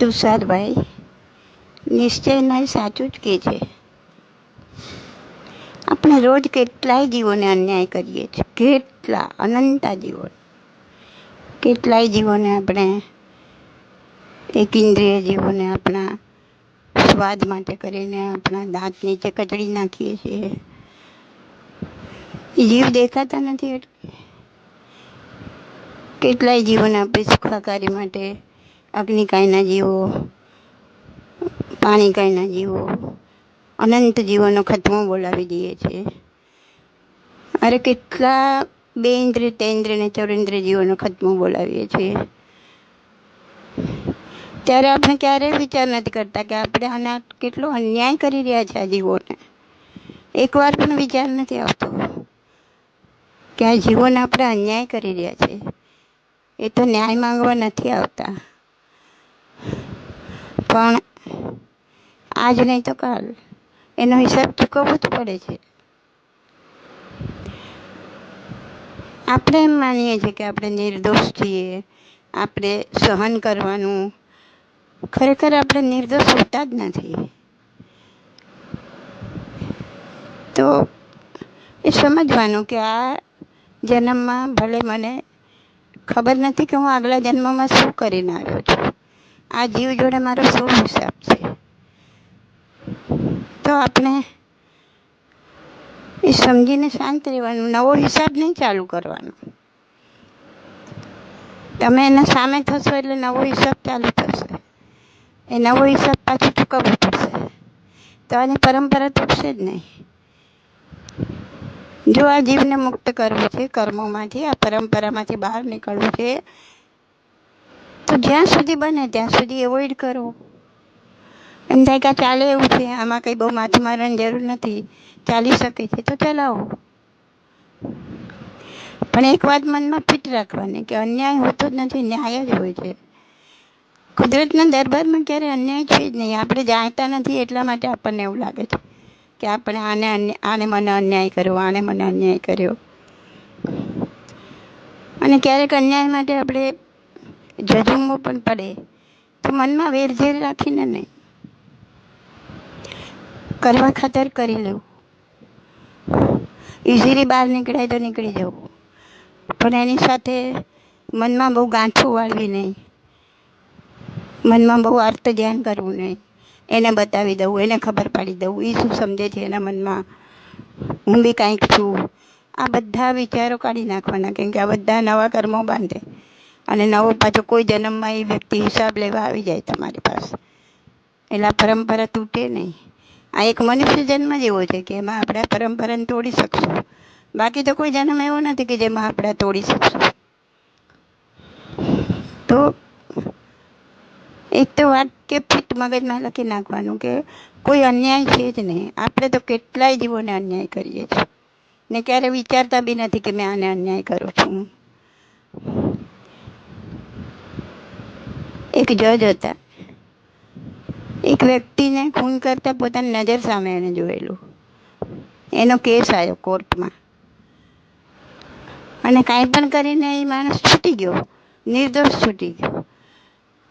તુષારભાઈ નિશ્ચય નહીં, સાચું જ કહે છે. આપણે રોજ કેટલાય જીવોને અન્યાય કરીએ છીએ. કેટલા અનંતા જીવો. કેટલાય જીવોને આપણે એક ઇન્દ્રિય જીવોને આપણા સ્વાદ માટે કરીને આપણા દાંત નીચે કચડી નાખીએ છીએ. જીવ દેખાતા નથી. એટલે કેટલાય જીવોને આપણે સુખાકારી માટે અગ્નિકાયના જીવો, પાણીકાયના જીવો, અનંત જીવોનો ખતમો બોલાવી દઈએ છીએ અરે કેટલા બે ઇન્દ્ર તેન્દ્ર ને ચૌરેન્દ્ર જીવોનો ખતમો બોલાવીએ છીએ ત્યારે આપણે ક્યારેય વિચાર નથી કરતા કે આપણે આના કેટલો અન્યાય કરી રહ્યા છે આ જીવોને. એકવાર પણ વિચાર નથી આવતો કે આ જીવોને આપણે અન્યાય કરી રહ્યા છે. એ તો ન્યાય માંગવા નથી આવતા. પણ આજ નહીં તો કાલ. એનો હિસાબ ચૂકવવો જ પડે છે. આપણે એમ માનીએ છીએ કે આપણે નિર્દોષ છીએ, આપણે સહન કરવાનું. ખરેખર આપણે નિર્દોષ હોતા જ નથી. તો એ સમજવાનું કે આ જન્મમાં ભલે મને ખબર નથી કે હું આગલા જન્મમાં શું કરીને આવ્યો છું. આ જીવ જોડે મારો શું હિસાબ છે? તો આપણે એ સમજીને શાંત રહેવાનું, નવો હિસાબ નહીં ચાલુ કરવાનો. તમે એના સામે થશો એટલે નવો હિસાબ ચાલુ થશે. એ નવો હિસાબ પાછું ચૂકવવો પડશે. તો આની પરંપરા તૂટશે જ નહીં. જો આ જીવને મુક્ત કરવું છે, કર્મોમાંથી, આ પરંપરામાંથી બહાર નીકળવું છે તો જ્યાં સુધી બને ત્યાં સુધી એવોઇડ કરો. એમ થાય કે ચાલે એવું છે, આમાં કંઈ બહુ માથું મારવાની જરૂર નથી. ચાલી શકે છે તો ચલાવો. પણ એક વાત મનમાં ફિટ રાખવાની કે અન્યાય હોતો જ નથી, ન્યાય જ હોય છે. કુદરતના દરબારમાં ક્યારે અન્યાય છે જ નહીં. આપણે જાણતા નથી એટલા માટે આપણને એવું લાગે છે કે આપણે આને આને મને અન્યાય કર્યો, આને મને અન્યાય કર્યો. અને ક્યારેક અન્યાય માટે આપણે જજુમવું પણ પડે. તો મનમાં વેરઝેર રાખીને નહીં. કરવા ખાતર કરી લેવું. ઇઝીલી બહાર નીકળાય તો નીકળી જવું. પણ એની સાથે મનમાં બહુ ગાંઠું વાળવી નહીં. મનમાં બહુ અર્થ ધ્યાન કરવું નહીં. એને બતાવી દઉં, એને ખબર પાડી દઉં. એ શું સમજે છે એના મનમાં? હું બી કાંઈક છું. આ બધા વિચારો કાઢી નાખવાના, કેમ કે આ બધા નવા કર્મો બાંધે. અને નવો પાછો કોઈ જન્મમાં એ વ્યક્તિ હિસાબ લેવા આવી જાય તમારી પાસે. એટલે આ પરંપરા તૂટે નહીં. આ એક મનુષ્ય જન્મ જ એવો છે કે એમાં આપણે પરંપરાને તોડી શકશું. બાકી તો કોઈ જન્મ એવો નથી કે જેમાં આપણે તોડી શકશું. તો એક તો વાત કે ફિટ મગજમાં લખી નાખવાનું કે કોઈ અન્યાય છે જ નહીં. આપણે તો કેટલાય જીવોને અન્યાય કરીએ છીએ. ને ક્યારે વિચારતા બી નથી કે મેં આને અન્યાય કરું છું. એક જજ હતા. એક વ્યક્તિને ખૂન કરતા પોતાની નજર સામે એને જોયેલું. એનો કેસ આવ્યો કોર્ટમાં. અને કાંઈ પણ કરીને એ માણસ છૂટી ગયો. નિર્દોષ છૂટી ગયો.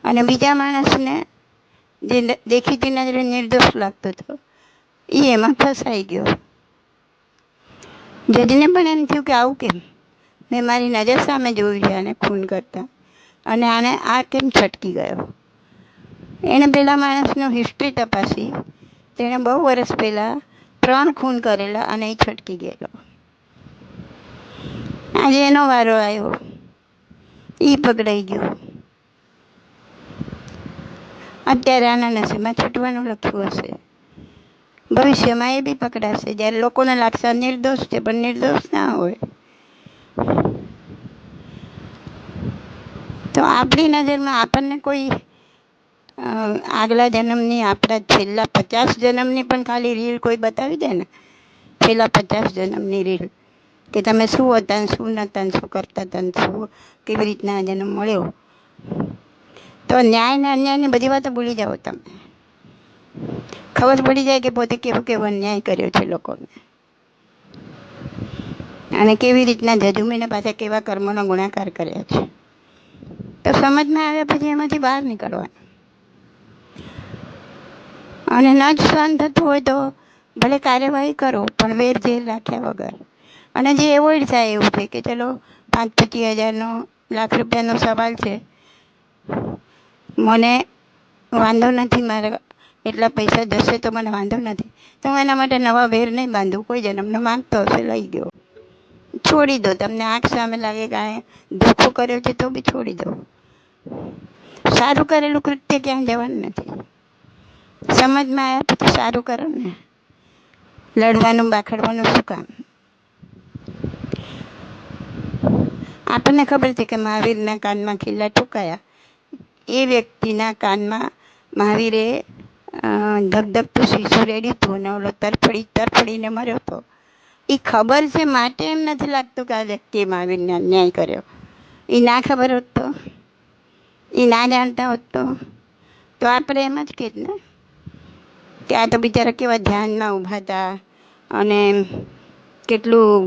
અને બીજા માણસને જે દેખીતી નજરે નિર્દોષ લાગતો હતો એ એમાં ફસાઈ ગયો. જજને પણ એમ થયું કે આવું કેમ? મેં મારી નજર સામે જોયું છે આને ખૂન કરતા. અને આને આ કેમ છટકી ગયો? એણે પેલા માણસનો હિસ્ટ્રી તપાસી. તેણે બહુ વર્ષ પહેલાં ત્રણ ખૂન કરેલા અને એ છટકી ગયેલો. આજે એનો વારો આવ્યો. એ પકડાઈ ગયો. અત્યારે આના નસીબમાં છૂટવાનું લખ્યું હશે. ભવિષ્યમાં એ બી પકડાશે. જ્યારે લોકોને લાગશે નિર્દોષ છે, પણ નિર્દોષ ના હોય. તો આપણી નજરમાં આપણને કોઈ આગલા જન્મની, આપણા છેલ્લા પચાસ જન્મની પણ ખાલી રીલ કોઈ બતાવી દે ને, છેલ્લા પચાસ જન્મની રીલ, કે તમે શું હતા શું નહોતા શું કરતા હતા શું કેવી રીતના જન્મ મળ્યો. તો ન્યાય ને અન્યાયની બધી વાતો ભૂલી જાઓ તમે. ખબર પડી જાય કે પોતે કેવો કેવો અન્યાય કર્યો છે લોકોને. અને કેવી રીતના જજુમીને પાછા કેવા કર્મોનો ગુણાકાર કર્યા છે. તો સમજમાં આવ્યા પછી એમાંથી બહાર નીકળવાનું. અને ન જ સહન થતું હોય તો ભલે કાર્યવાહી કરો, પણ વેર ઝેર રાખ્યા વગર. અને જે એવોઇડ થાય એવું છે કે ચલો, પાંચ પચીસ હજારનો, લાખ રૂપિયાનો સવાલ છે. મને વાંધો નથી, મારા એટલા પૈસા જશે તો મને વાંધો નથી. તો હું એના માટે નવા વેર નહીં બાંધું, કોઈ જન્મનો માંગતો હશે, લઈ ગયો. છોડી દો. તમને આંખ સામે લાગે કે ધોખો કર્યો છે તો બી છોડી દો. સારું કરેલું કૃત્ય ક્યાંય જવાનું નથી. સમજમાં આવ્યા પછી સારું કરો ને. લડવાનું, બાખડવાનું શું કામ? આપણને ખબર છે કે મહાવીરના કાનમાં ખીલા ઠુકાયા. એ વ્યક્તિના કાનમાં મહાવીરે ધગધગતું શીશું રેડ્યું હતું અને ઓલો તરફડી, તરફડીને મર્યો હતો. એ ખબર છે માટે એમ નથી લાગતું કે આ વ્યક્તિએ મહાવીરને અન્યાય કર્યો. એ ના ખબર હોત તો? એ ના જાણતા હોત તો? તો આપણે એમ જ કહીત ને. આ તો બિચારા કેવા ધ્યાનમાં ઊભા હતા અને કેટલું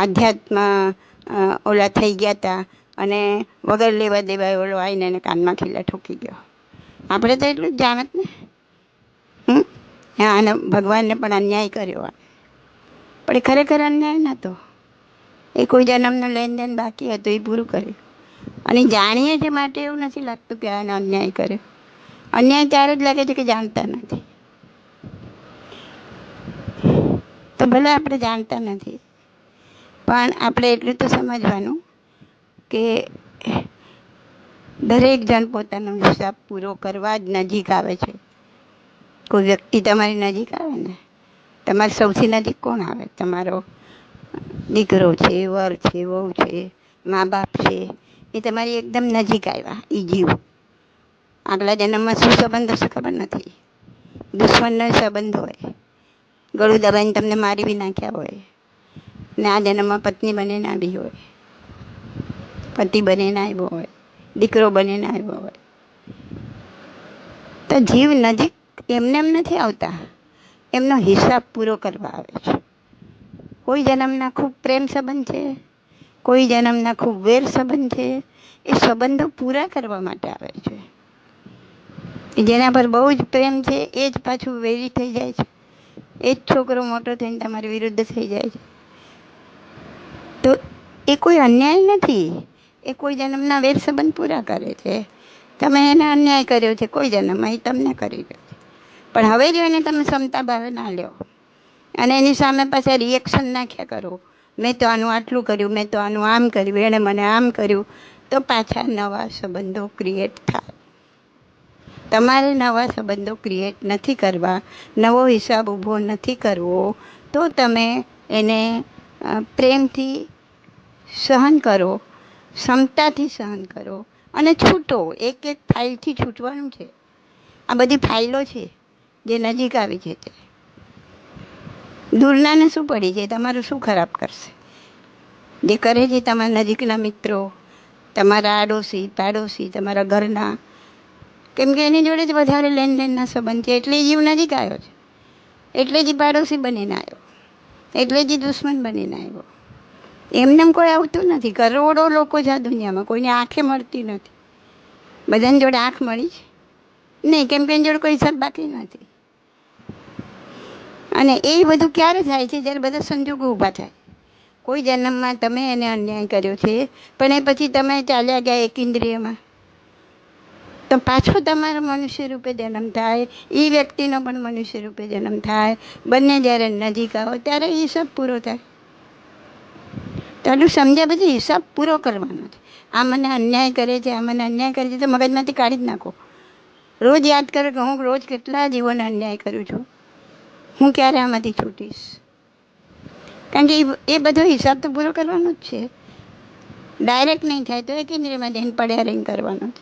આધ્યાત્મ ઓલા થઈ ગયા હતા અને વગર લેવા દેવા ઓલો આવીને એને કાનમાં ખીલા ઠોકી ગયો. આપણે તો એટલું જ જાણત ને. હા, અને ભગવાનને પણ અન્યાય કર્યો આ. પણ ખરેખર અન્યાય નહોતો. એ કોઈ જન્મનું લેનદેન બાકી હતું, એ પૂરું કર્યું. અને જાણીએ છે માટે એવું નથી લાગતું કે આને અન્યાય કર્યો અન્યાય ત્યારે જ લાગે છે કે જાણતા નથી. તો ભલે આપણે જાણતા નથી, પણ આપણે એટલું તો સમજવાનું કે દરેક જણ પોતાનો હિસાબ પૂરો કરવા જ નજીક આવે છે. કોઈ વ્યક્તિ તમારી નજીક આવે ને તમારી સૌથી નજીક કોણ આવે? તમારો દીકરો છે વર છે, વહુ છે, મા બાપ છે, એ તમારી એકદમ નજીક આવ્યા એ જીવ. આગલા જન્મમાં શું સંબંધ હશે ખબર નથી. દુશ્મનનો સંબંધ હોય. ગળું દબાઈને તમને મારી બી નાખ્યા હોય. ને આ જન્મમાં પત્ની બનીને આવી હોય. પતિ બનીને આવ્યો હોય. દીકરો બનીને આવ્યો હોય. તો જીવ નજીક એમને એમ નથી આવતા. એમનો હિસાબ પૂરો કરવા આવે છે. કોઈ જન્મના ખૂબ પ્રેમ સંબંધ છે, કોઈ જન્મના ખૂબ વેર સંબંધ છે, એ સંબંધો પૂરા કરવા માટે આવે છે. જેના પર બહુ જ પ્રેમ છે, એ જ પાછું વેરી થઈ જાય છે. એ જ છોકરો મોટો થઈને તમારી વિરુદ્ધ થઈ જાય છે. તો એ કોઈ અન્યાય નથી. એ કોઈ જન્મના વેર સંબંધ પૂરા કરે છે. તમે એને અન્યાય કર્યો છે, કોઈ જન્મમાં એ તમને કરી છે. પણ હવે જો એને તમે ક્ષમતા ભાવે ના લ્યો. અને એની સામે પાછા રિએક્શન નાખ્યા કરો. મેં તો આનું આટલું કર્યું, મેં તો આનું આમ કર્યું, એણે મને આમ કર્યું. તો પાછા નવા સંબંધો ક્રિએટ થાય. તમારે નવા સંબંધો ક્રિએટ નથી કરવા, નવો હિસાબ ઊભો નથી કરવો, તો તમે એને પ્રેમથી સહન કરો, ક્ષમતાથી સહન કરો. અને છૂટો એક એક ફાઇલથી છૂટવાનું છે. આ બધી ફાઇલો છે. જે નજીક આવી છે તે દૂરનાને શું પડી છે તમારું શું ખરાબ કરશે? જે કરે છે તમારા નજીકના મિત્રો, તમારા આડોશી, પાડોશી, તમારા ઘરના, કેમ કે એની જોડે જ વધારે લેનદેનના સંબંધ છે. એટલે જીવ નજીક આવ્યો છે. એટલે જ પાડોશી બનીને આવ્યો. એટલે જ દુશ્મન બનીને આવ્યો. એમને કોઈ આવતું નથી. કરોડો લોકો છે આ દુનિયામાં. કોઈને આંખે મળતી નથી. બધાની જોડે આંખ મળી છે. નહીં, કેમ કે એની જોડે કોઈ હિસાબ બાકી નથી. અને એ બધું ક્યારે થાય છે? જ્યારે બધા સંજોગો ઊભા થાય. કોઈ જન્મમાં તમે એને અન્યાય કર્યો છે, પણ એ પછી તમે ચાલ્યા ગયા એક ઇન્દ્રિયમાં. તો પાછો તમારો મનુષ્ય રૂપે જન્મ થાય, એ વ્યક્તિનો પણ મનુષ્ય રૂપે જન્મ થાય. બંને જ્યારે નજીક આવો, ત્યારે હિસાબ પૂરો થાય. એટલું સમજ્યા પછી હિસાબ પૂરો કરવાનો છે. આ મને અન્યાય કરે છે, આ મને અન્યાય કરે છે, તો મગજમાંથી કાઢી જ નાખો. રોજ યાદ કરો કે હું રોજ કેટલા જીવોને અન્યાય કરું છું. હું ક્યારે આમાંથી છૂટીશ? કારણ કે એ- એ બધો હિસાબ તો પૂરો કરવાનો જ છે. ડાયરેક્ટ નહીં થાય તો એક ઇન્દ્રિયમાં જઈને પડ્યા રહીને કરવાનો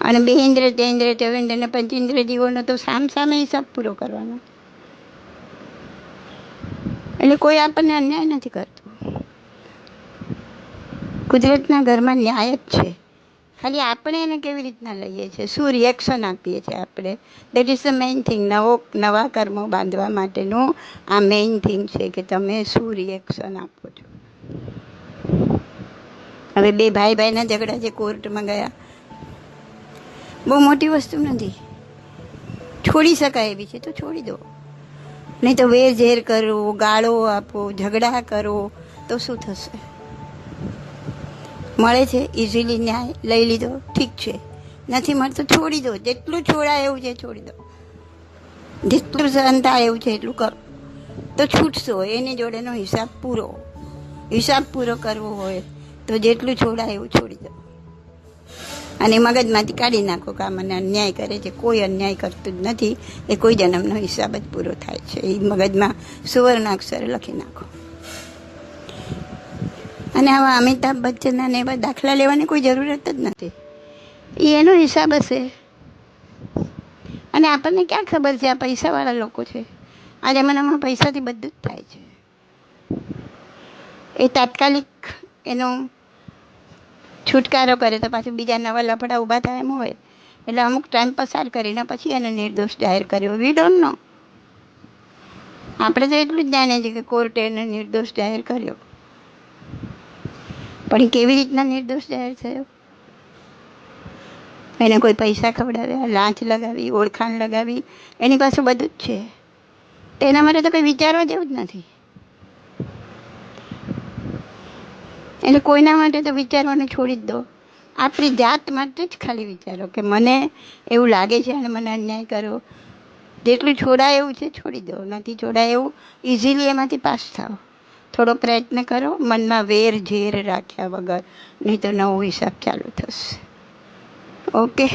અને બે ઇન્દ્ર તે ઇન્દ્રિય તે ઇન્દ્રિય અને પંચેન્દ્ર જીવોનો તો સામ સામે હિસાબ પૂરો કરવાનો. એટલે કોઈ આપણને અન્યાય નથી કરતું. કુદરતના ઘરમાં ન્યાય જ છે. ખાલી આપણે એને કેવી રીતના લઈએ છીએ? શું રિએક્શન આપીએ છીએ આપણે? That is the main thing નવો, નવા કર્મો બાંધવા માટેનું આ મેઇન થિંગ છે કે તમે શું રિએક્શન આપો છો? હવે બે ભાઈ ભાઈના ઝઘડા જે કોર્ટમાં ગયા. બહુ મોટી વસ્તુ નથી. છોડી શકાય એવી છે, તો છોડી દો. નહીં તો વેર ઝેર કરો, ગાળો આપો, ઝઘડા કરો, તો શું થશે? મળે છે ઇઝીલી ન્યાય લઈ લીધો, ઠીક છે. નથી મળતો, છોડી દો. જેટલું છોડાય એવું છે, છોડી દો. જેટલું સહન એવું છે, એટલું કરો. તો છૂટશો, એની જોડેનો હિસાબ પૂરો. હિસાબ પૂરો કરવો હોય, તો જેટલું છોડાય એવું છોડી દો. અને મગજમાંથી કાઢી નાખો કે આ મને અન્યાય કરે છે. કોઈ અન્યાય કરતું જ નથી. એ કોઈ જન્મનો હિસાબ જ પૂરો થાય છે. એ મગજમાં સુવર્ણાક્ષર લખી નાખો. અને આવા અમિતાભ બચ્ચનના ને એવા દાખલા લેવાની કોઈ જરૂરત જ નથી. એ એનો હિસાબ હશે. અને આપણને ક્યાં ખબર છે આ પૈસાવાળા લોકો છે? આ જમાનામાં પૈસાથી બધું જ થાય છે. એ તાત્કાલિક એનો છુટકારો કરે તો પાછું બીજા નવા લફડા ઊભા થાય એમ હોય. એટલે અમુક ટાઈમ પસાર કરીને પછી એને નિર્દોષ જાહેર કર્યો. વી ડોન્ટ નો આપણે તો એટલું જ જાણીએ છીએ કે કોર્ટે એને નિર્દોષ જાહેર કર્યો. પણ એ કેવી રીતના નિર્દોષ જાહેર થયો? એને કોઈ પૈસા ખવડાવ્યા, લાંચ લગાવી, ઓળખાણ લગાવી? એની પાસે બધું જ છે. તેના માટે તો કંઈ વિચારવા જેવું જ નથી. એટલે કોઈના માટે તો વિચારવાનું છોડી જ દો. આપણી જાત માટે જ ખાલી વિચારો કે મને એવું લાગે છે અને મને અન્યાય કરો. જેટલું છોડાય એવું છે, છોડી દો. નથી છોડાય એવું ઇઝીલી એમાંથી પાસ થાઓ. થોડો પ્રયત્ન કરો, મનમાં વેર ઝેર રાખ્યા વગર, નહીં તો નવો હિસાબ ચાલુ થશે. ઓકે